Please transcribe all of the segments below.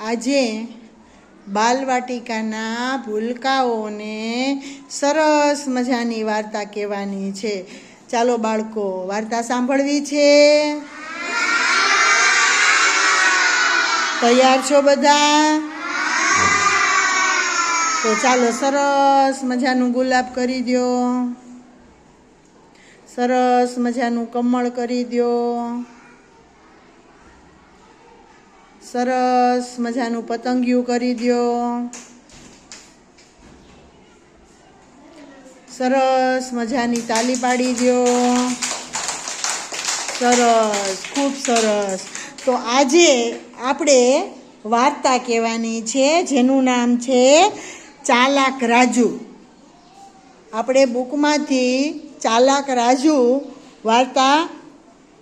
આજે બાલવાટિકાના ભૂલકાઓને સરસ મજાની વાર્તા કહેવાની છે. ચાલો બાળકો, વાર્તા સાંભળવી છે? તૈયાર છો બધા? તો ચાલો સરસ મજાનું ગુલાબ કરી દો. સરસ મજાનું કમળ કરી દો. સરસ મજાનું પતંગિયું કરી દો સરસ મજાની તાલી પાડી દો સરસ, ખૂબ સરસ. તો આજે આપણે વાર્તા કહેવાની છે, જેનું નામ છે ચાલાક રાજુ. આપણે બુકમાંથી ચાલાક રાજુ વાર્તા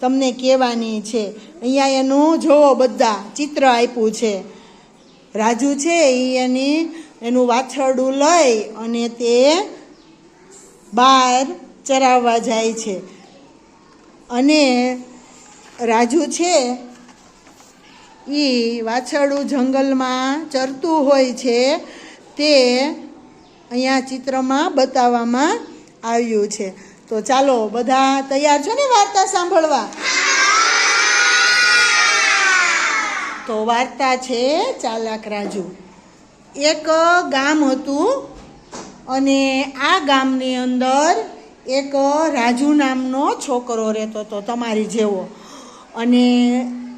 તમને કહેવાની છે. અહીંયા એનું જોવો બધા ચિત્ર આપ્યું છે. રાજુ છે એ એની એનું વાછરડું લઈ અને તે બહાર ચરાવવા જાય છે. અને રાજુ છે એ વાછરડું જંગલમાં ચરતું હોય છે તે અહીંયા ચિત્રમાં બતાવવામાં આવ્યું છે. તો ચાલો, બધા તૈયાર છો ને વાર્તા સાંભળવા? તો વાર્તા છે ચાલાક રાજુ. એક ગામ હતું અને આ ગામની અંદર એક રાજુ નામનો છોકરો રહેતો હતો, તમારી જેવો. અને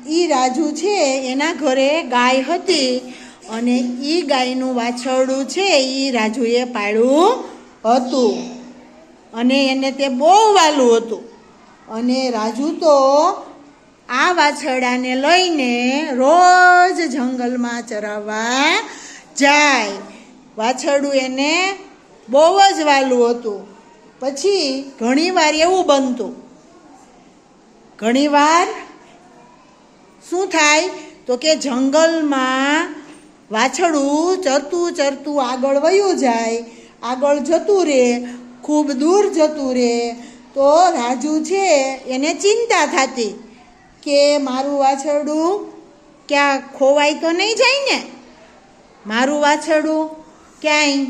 એ રાજુ છે, એના ઘરે ગાય હતી અને એ ગાયનું વાછરડું છે એ રાજુએ પાડ્યું હતું. અને એને તે બહુ વાલું હતું. અને રાજુ તો આ વાછરડાને લઈને રોજ જંગલમાં ચરાવવા જાય. વાછરડું એને બહુ જ વાલું હતું. પછી ઘણીવાર એવું બનતું. ઘણીવાર શું થાય? તો કે જંગલમાં વાછડું ચરતું ચરતું આગળ વયું જાય, આગળ જતું રહે ખૂબ દૂર જતું રહે તો રાજુ છે એને ચિંતા થતી કે મારું વાછરડું ક્યાં ખોવાય તો નહીં જાય ને? મારું વાછરડું ક્યાંય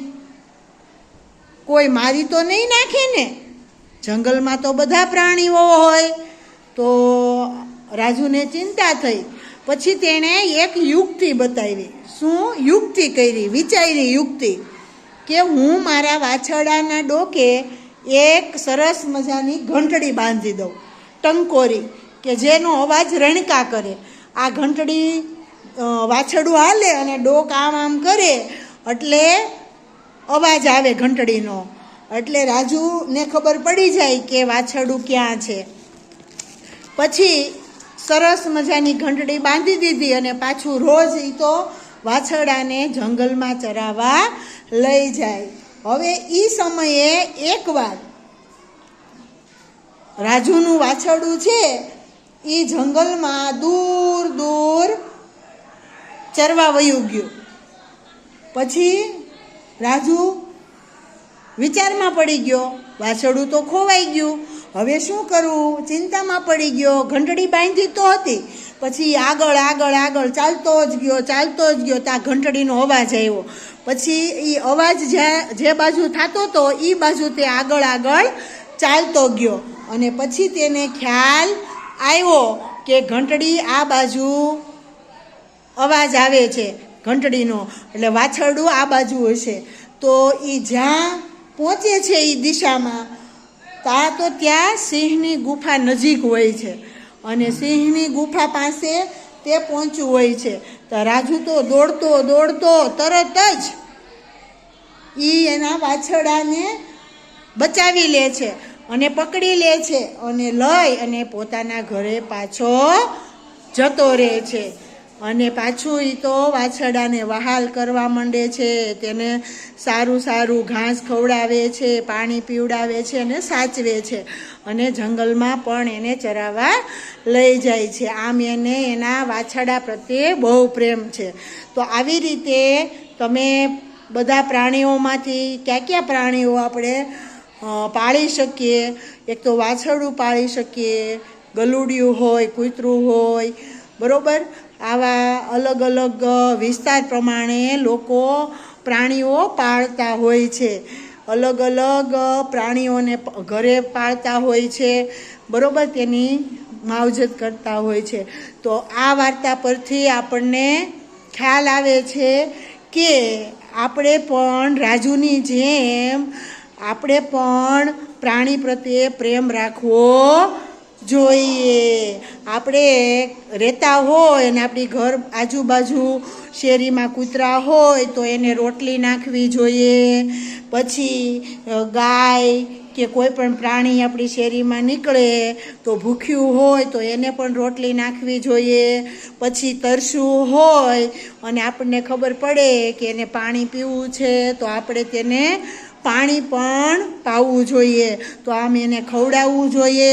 કોઈ મારી તો નહીં નાખે ને? જંગલમાં તો બધા પ્રાણીઓ હોય, તો રાજુને ચિંતા થઈ. પછી તેણે એક યુક્તિ બતાવી. શું? યુક્તિ કરી, વિચારી યુક્તિ. કે હું મારા વાછરડાના ડોકે એક સરસ મજાની ઘંટડી બાંધી દઉં, ટંકોરી, કે જેનો અવાજ રણકા કરે. આ ઘંટડી વાછરડું હાલે અને ડોક આમ આમ કરે, એટલે અવાજ આવે ઘંટડીનો. એટલે રાજુને ખબર પડી જાય કે વાછરડું ક્યાં છે. પછી સરસ મજાની ઘંટડી બાંધી દીધી અને પાછું રોજ એ તો વાછરડાને જંગલમાં ચરાવવા લઈ જાય. હવે એ સમયે એકવાર રાજુનું વાછરડું છે એ જંગલમાં દૂર દૂર ચરવા વયું ગયું. પછી રાજુ વિચારમાં પડી ગયો, વાછરડું તો ખોવાઈ ગયું. હવે શું કરવું? ચિંતામાં પડી ગયો. ઘંટડી બાંધી તો હતી. પછી આગળ આગળ આગળ ચાલતો જ ગયો, ચાલતો જ ગયો ત્યાં ઘંટડીનો અવાજ આવ્યો. પછી એ અવાજ જ્યાં જે બાજુ થતો હતો એ બાજુ તે આગળ આગળ ચાલતો ગયો. અને પછી તેને ખ્યાલ આવ્યો કે ઘંટડી આ બાજુ અવાજ આવે છે, ઘંટડીનો. એટલે વાછરડું આ બાજુ હશે. તો એ જ્યાં પહોંચે છે એ દિશામાં, તા તો ત્યાં સિંહની ગુફા નજીક હોય છે. અને સિંહની ગુફા પાસે તે પહોંચ્યું હોય છે. તો રાજુ તો દોડતો દોડતો તરત જ એ એના વાછડાને બચાવી લે છે અને પકડી લે છે અને લઈ અને પોતાના ઘરે પાછો જતો રહે છે. અને પાછું એ તો વાછરડાને વહાલ કરવા માંડે છે, તેને સારું સારું ઘાસ ખવડાવે છે, પાણી પીવડાવે છે અને સાચવે છે. અને જંગલમાં પણ એને ચરાવવા લઈ જાય છે. આમ એને એના વાછરડા પ્રત્યે બહુ પ્રેમ છે. તો આવી રીતે તમે બધા પ્રાણીઓમાંથી કયા કયા પ્રાણીઓ આપણે પાળી શકીએ? એક તો વાછરડું પાળી શકીએ, ગલુડિયું હોય, કૂતરું હોય બરોબર? આવા અલગ અલગ વિસ્તાર પ્રમાણે લોકો પ્રાણીઓ પાળતા હોય છે. અલગ અલગ પ્રાણીઓને ઘરે પાળતા હોય છે. બરોબર? તેની માવજત કરતા હોય છે. તો આ વાર્તા પરથી આપણને ખ્યાલ આવે છે કે આપણે પણ રાજુની જેમ આપણે પણ પ્રાણી પ્રત્યે પ્રેમ રાખવો જોઈએ. આપણે રહેતા હોય અને આપણી ઘર આજુબાજુ શેરીમાં કૂતરા હોય તો એને રોટલી નાખવી જોઈએ. પછી ગાય કે કોઈ પણ પ્રાણી આપણી શેરીમાં નીકળે તો ભૂખ્યું હોય તો એને પણ રોટલી નાખવી જોઈએ. પછી તરસું હોય અને આપણને ખબર પડે કે એને પાણી પીવું છે તો આપણે તેને પાણી પણ પાવું જોઈએ. તો આમ એને ખવડાવવું જોઈએ.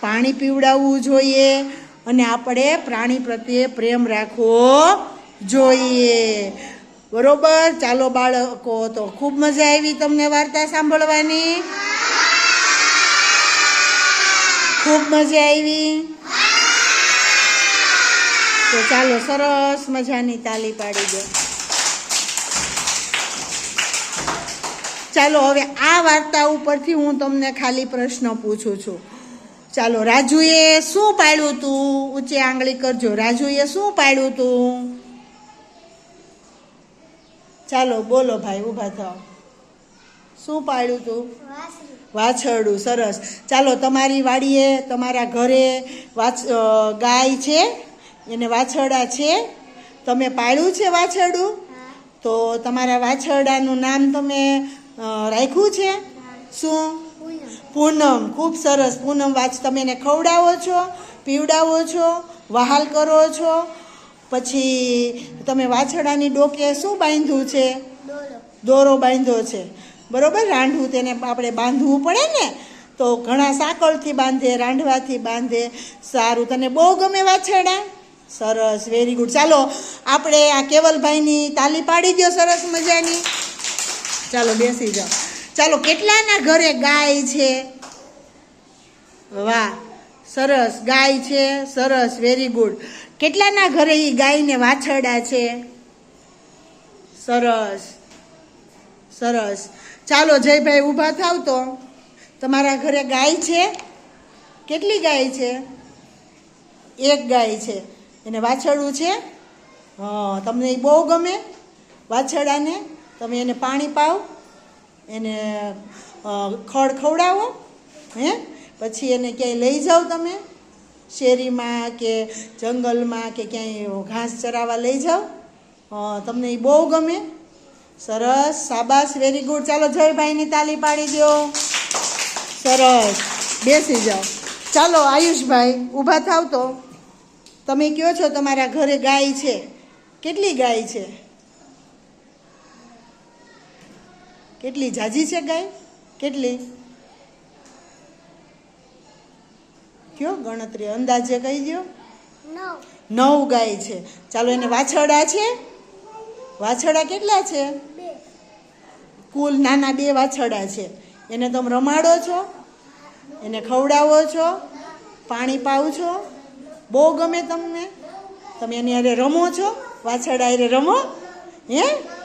પાણી પીવડાવવું જોઈએ અને આપણે પ્રાણી પ્રત્યે પ્રેમ રાખવો જોઈએ. બરોબર? ચાલો બાળકો, તો ખૂબ મજા આવી તમને વાર્તા સાંભળવાની. ખૂબ મજા આવી. તો ચાલો સરસ મજાની તાલી પાડી દો. ચાલો, હવે આ વાર્તા ઉપરથી હું તમને ખાલી પ્રશ્ન પૂછું છું. ચાલો રાજુએ શું પાડ્યું તું? ઊંચી આંગળી કરજો. રાજુએ શું પાડ્યું તું? ચાલો બોલો ભાઈ ઊભા થાઓ. શું પાડ્યું તું? વાછરડું સરસ. ચાલો તમારી વાડીએ તમારા ઘરે વાછ ગાય છે? એને વાછરડા છે? તમે પાળ્યું છે વાછરડું? તો તમારા વાછરડાનું નામ તમે રાખ્યું છે? શું? પૂનમ, ખૂબ સરસ. પૂનમ, વાચ, તમે એને ખવડાવો છો, પીવડાવો છો, વહાલ કરો છો. પછી તમે વાછડાની ડોકે શું બાંધ્યું છે? દોરો બાંધ્યો છે. બરોબર? રાંધવું તેને આપણે બાંધવું પડે ને, તો ઘણા સાંકળથી બાંધે રાંધવાથી બાંધે. સારું. તને બહુ ગમે વાછડા સરસ. વેરી ગુડ ચાલો, આપણે આ કેવલભાઈની તાલી પાડી દો સરસ મજાની. ચાલો, બેસી જાઓ. ચાલો, કેટલાના ઘરે ગાય છે? વાહ, સરસ. ગાય છે, સરસ વેરી ગુડ કેટલાના ઘરે એ ગાયને વાછરડા છે? સરસ સરસ. ચાલો, જયભાઈ ઊભા થાવ તો. તમારા ઘરે ગાય છે? કેટલી ગાય છે? એક ગાય છે. એને વાછરડું છે? હા, તમને એ બહુ ગમે? વાછરડાને? તમે એને પાણી પાવ. એને ખડ ખવડાવો, હે? પછી એને ક્યાંય લઈ જાઓ તમે, શેરીમાં કે જંગલમાં કે ક્યાંય ઘાસ ચરાવવા લઈ જાઓ. તમને એ બહુ ગમે. સરસ સાબાસ વેરી ગુડ ચાલો, જયભાઈની તાલી પાડી દો. સરસ. બેસી જાઓ. ચાલો, આયુષભાઈ, ઊભા થાવ તો. તમે કહો છો? તમારા ઘરે ગાય છે. કેટલી ગાય છે? કેટલી જાજી છે ગાય? કેટલી? કયો ગણતરી? અંદાજે કહી દો નવ. ગાય છે. ચાલો એને વાછરડા છે? વાછરડા કેટલા છે? કુલ નાના બે વાછરડા છે. એને તમે રમાડો છો? એને ખવડાવો છો? પાણી પાવ છો? બહુ ગમે તમને? તમે એની હારે રમો છો? વાછરડા હારે રમો? હે?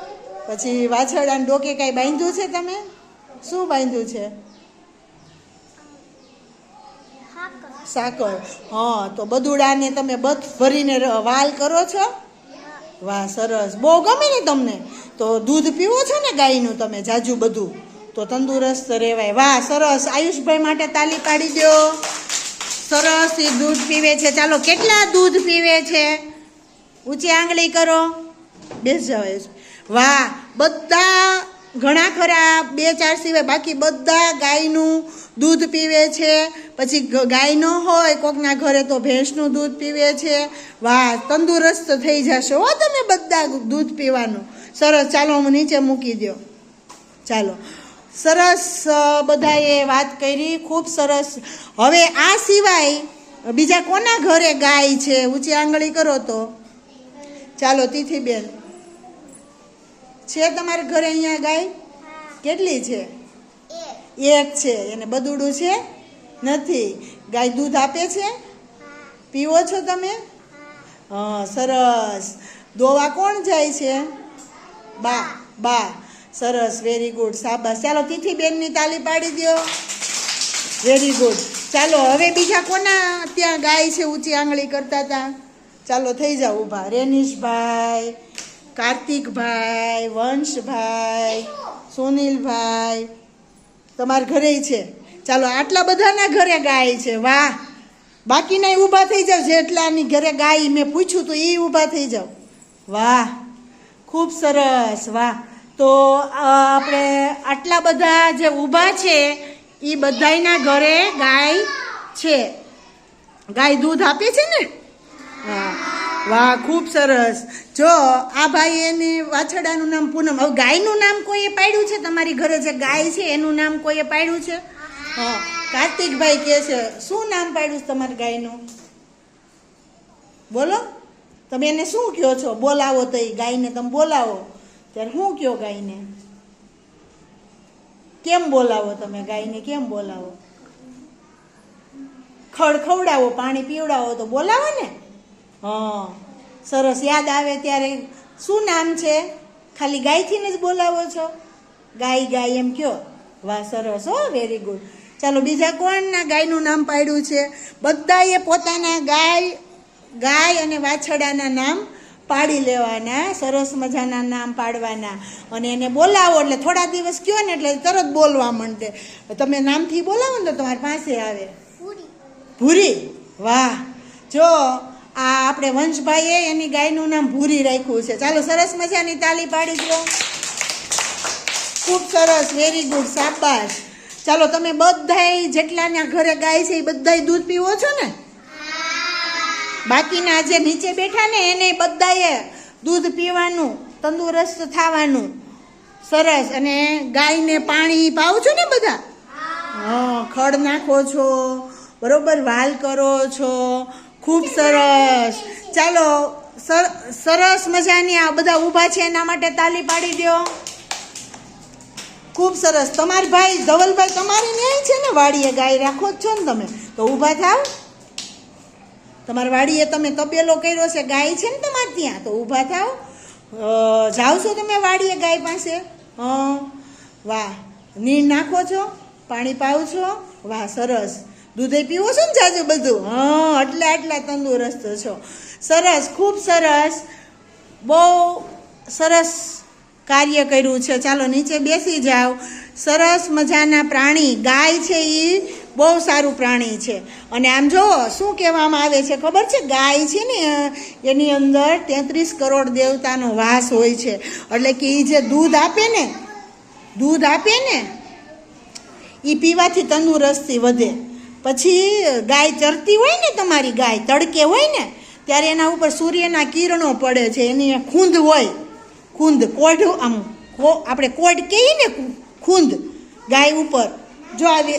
પછી વાછરડાને ડોકે કાંઈ બાંધ્યું છે તમે? શું બાંધ્યું છે? સાકર. હા, તો બદુડાને તમે બધ ભરીને વાલ કરો છો? વાહ, સરસ. બહુ ગમે ને તમને? તો દૂધ પીવો છો ને ગાયનું તમે, જાજુ બધું? તો તંદુરસ્ત રહેવાય. વાહ, સરસ. આયુષભાઈ માટે તાલી પાડી દો. સરસ એ દૂધ પીવે છે. ચાલો, કેટલા દૂધ પીવે છે? ઊંચી આંગળી કરો. બેસ જાઓ, આયુષ. વાહ, બધા ઘણા ખરા, બે ચાર સિવાય બાકી બધા ગાયનું દૂધ પીવે છે. પછી ગાય ન હોય, કોકના ઘરે તો ભેંસનું દૂધ પીવે છે. વાહ, તંદુરસ્ત થઈ જશો હો તમે બધા દૂધ પીવાનું. સરસ, ચાલો હું નીચે મૂકી દો ચાલો. સરસ બધાએ વાત કરી, ખૂબ સરસ. હવે આ સિવાય બીજા કોના ઘરે ગાય છે? ઊંચી આંગળી કરો તો. ચાલો, તિથિબેન. છે તમારા ઘરે અહીંયા ગાય? કેટલી છે? એક. છે. એને બદુડું છે? નથી. ગાય દૂધ આપે છે? પીવો છો તમે? હા. સરસ. દોવા કોણ જાય છે? બા. બા. સરસ. વેરી ગુડ સાબાસ ચાલો તિથિ બેનની તાલી પાડી દો વેરી ગુડ ચાલો હવે બીજા કોના ત્યાં ગાય છે? ઊંચી આંગળી કરતા હતા ચાલો થઈ જાઓ ઊભા. રેનીશભાઈ. કાર્તિકભાઈ, વંશભાઈ, સુનિલભાઈ, તમારા ઘરે છે. ચાલો, આટલા બધાના ઘરે ગાય છે. વાહ! બાકીના ઊભા થઈ જાવ જેટલાની ઘરે ગાય મેં પૂછ્યું તો એ ઊભા થઈ જાવ વાહ! ખૂબ સરસ. વાહ! તો આપણે આટલા બધા જે ઊભા છે એ બધાયના ઘરે ગાય છે. ગાય દૂધ આપે છે ને? હા. વાહ, ખૂબ સરસ. જો, આ ભાઈ એને વાછડાનું નામ પૂનમ. હવે ગાયનું નામ કોઈએ પાડ્યું છે? તમારી ઘરે જે ગાય છે, એનું નામ કોઈએ પાડ્યું છે? હા, કાર્તિકભાઈ કહે છે, શું નામ પાડ્યું છે તમારી ગાયનું? બોલો. તમે એને શું કહો છો? બોલાવો તો એ ગાયને તમે બોલાવો. ત્યારે શું કહો ગાયને? કેમ બોલાવો તમે ગાયને? કેમ બોલાવો? ખડ ખવડાવો પાણી પીવડાવો તો બોલાવો ને. હા. સરસ. યાદ આવે ત્યારે. શું નામ છે? ખાલી ગાયથીને જ બોલાવો છો? ગાય ગાય એમ કયો? વાહ સરસ. હો વેરી ગુડ ચાલો બીજા કોણના ગાયનું નામ પાડ્યું છે? બધાએ પોતાના ગાય ગાય અને વાછડાના નામ પાડી લેવાના. સરસ મજાના નામ પાડવાના. અને એને બોલાવો એટલે થોડા દિવસ કયો ને એટલે તરત બોલવા માંડે. તમે નામથી બોલાવો ને તો તમારી પાસે આવે. ભૂરી? વાહ. જો આ આપણે વંશભાઈએ એની ગાયનું નામ ભૂરી રાખ્યું છે. ચાલો સરસ મજાની તાલી પાડી દો. ખૂબ સરસ વેરી ગુડ સાબાશ ચાલો તમે બધાય જેટલાના ઘરે ગાય છે એ બધાય દૂધ પીવો છો ને? બાકીના જે નીચે બેઠા ને એને બધાએ દૂધ પીવાનું તંદુરસ્ત થવાનું. સરસ. અને ગાયને પાણી પાવ છો ને બધા? હા ખડ નાખો છો બરોબર વાલ કરો છો ખૂબ સરસ. ચાલો, સર- સરસ મજાની આ બધા ઊભા છે, એના માટે તાલી પાડી દો. ખૂબ સરસ. તમારી ભાઈ, ધવલભાઈ, તમારી ન્યાય છે ને? વાડીએ ગાય રાખો જ છો ને તમે? તો ઊભા થાવ. તમારી વાડીએ તમે તબેલો કર્યો છે, ગાય છે ને તમારે ત્યાં? તો ઊભા થાવ. જાઓ છો તમે વાડીએ ગાય પાસે? હં. વાહ. નીર નાખો છો? પાણી પાવ છો? વાહ, સરસ. દૂધે પીવો છો ને જાજુ બધું? હં એટલે આટલા તંદુરસ્ત છો. સરસ, ખૂબ સરસ. બહુ સરસ કાર્ય કર્યું છે. ચાલો નીચે બેસી જાઓ. સરસ મજાના પ્રાણી. ગાય છે એ બહુ સારું પ્રાણી છે. અને આમ જો શું કહેવામાં આવે છે ખબર છે? ગાય છે ને, એની અંદર તેત્રીસ કરોડ દેવતાનો વાસ હોય છે. એટલે કે એ જે દૂધ આપે ને, દૂધ આપે ને એ પીવાથી તંદુરસ્તી વધે. પછી ગાય ચરતી હોય ને તમારી, ગાય તડકે હોય ને, ત્યારે એના ઉપર સૂર્યના કિરણો પડે છે, એની ખૂંદ હોય. ખૂંદ, કોઢ આમ, કો- આપણે કોઢ કહીએ ને, ખૂંદ, ગાય ઉપર. જો આવી,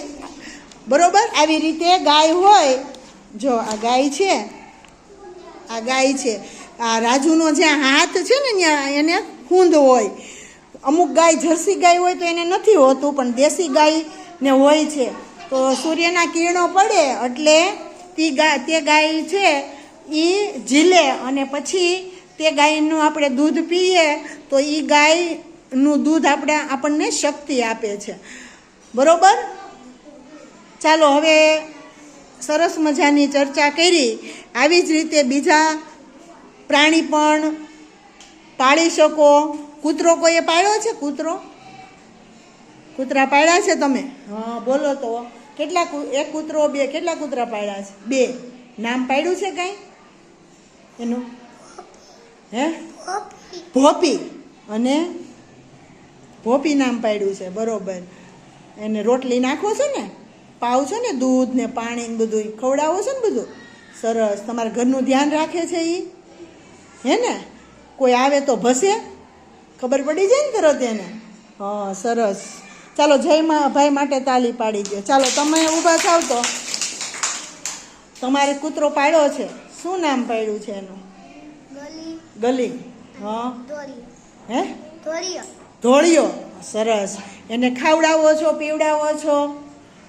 બરોબર? આવી રીતે ગાય હોય, જો આ ગાય છે, આ ગાય છે, આ રાજુનો જ્યાં હાથ છે ને ત્યાં, એને ખૂંદ હોય. અમુક ગાય જર્સી ગાય હોય તો એને નથી હોતું, પણ દેશી ગાય ને હોય છે. તો સૂર્યના કિરણો પડે એટલે તે ગાય છે એ ઝીલે અને પછી તે ગાયનું આપણે દૂધ પીએ, તો એ ગાયનું દૂધ આપણે આપણને શક્તિ આપે છે. બરોબર? ચાલો હવે સરસ મજાની ચર્ચા કરી. આવી જ રીતે બીજા પ્રાણી પણ પાળી શકો. કૂતરો કોઈએ પાળ્યો છે? કૂતરો? કૂતરા પાળ્યા છે તમે? હા, બોલો તો. કેટલા એક કૂતરો, બે, કેટલા કૂતરા પાડ્યા છે? બે. નામ પાડ્યું છે કાંઈ? એનું? હે? ભોપી. અને ભોપી નામ પાડ્યું છે, બરોબર. એને રોટલી નાખો છો ને, પાવ છો ને, દૂધ ને પાણી ને બધું ખવડાવો છો ને બધું. સરસ. તમારા ઘરનું ધ્યાન રાખે છે એ હે ને? કોઈ આવે તો ભસે. ખબર પડી જાય ને તરત એને? હા, સરસ. ચાલો જય ભાઈ માટે તાલી પાડી દો ચાલો તમે ઊભા થાવ તો. તમારે કૂતરો પાડ્યો છે. શું નામ પાડ્યું છે એનું? ગલી. હા? હે? ધોળિયો સરસ. એને ખાવડાવો છો પીવડાવો છો?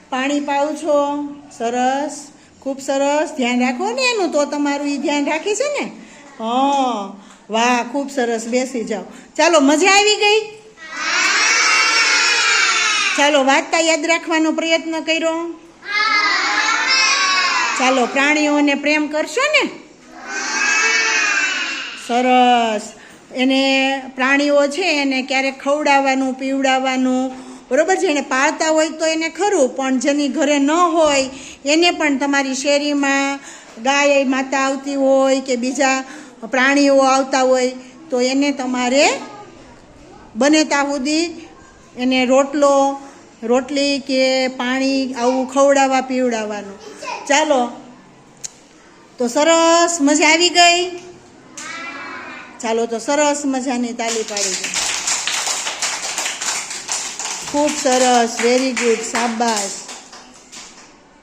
પાણી પાવ છો? સરસ. ખૂબ સરસ. ધ્યાન રાખો ને એનું તો તમારું એ ધ્યાન રાખે છે ને? હા. વાહ ખૂબ સરસ. બેસી જાઓ. ચાલો મજા આવી ગઈ? ચાલો વાંચતા યાદ રાખવાનો પ્રયત્ન કર્યો? ચાલો પ્રાણીઓને પ્રેમ કરશો ને? સરસ. એને પ્રાણીઓ છે, એને ક્યારેક ખવડાવવાનું, પીવડાવવાનું, બરોબર છે? એને પાળતા હોય તો એને ખરું, પણ જેની ઘરે ન હોય, એને પણ તમારી શેરીમાં ગાય માતા આવતી હોય કે બીજા પ્રાણીઓ આવતા હોય, તો એને તમારે બને ત્યાં સુધી એને રોટલો, રોટલી કે પાણી, આવું ખવડાવવા, પીવડાવવાનું. ચાલો. તો સરસ મજા આવી ગઈ? ચાલો તો સરસ મજાની તાલી પાડી દો. ખૂબ સરસ વેરી ગુડ શાબાશ.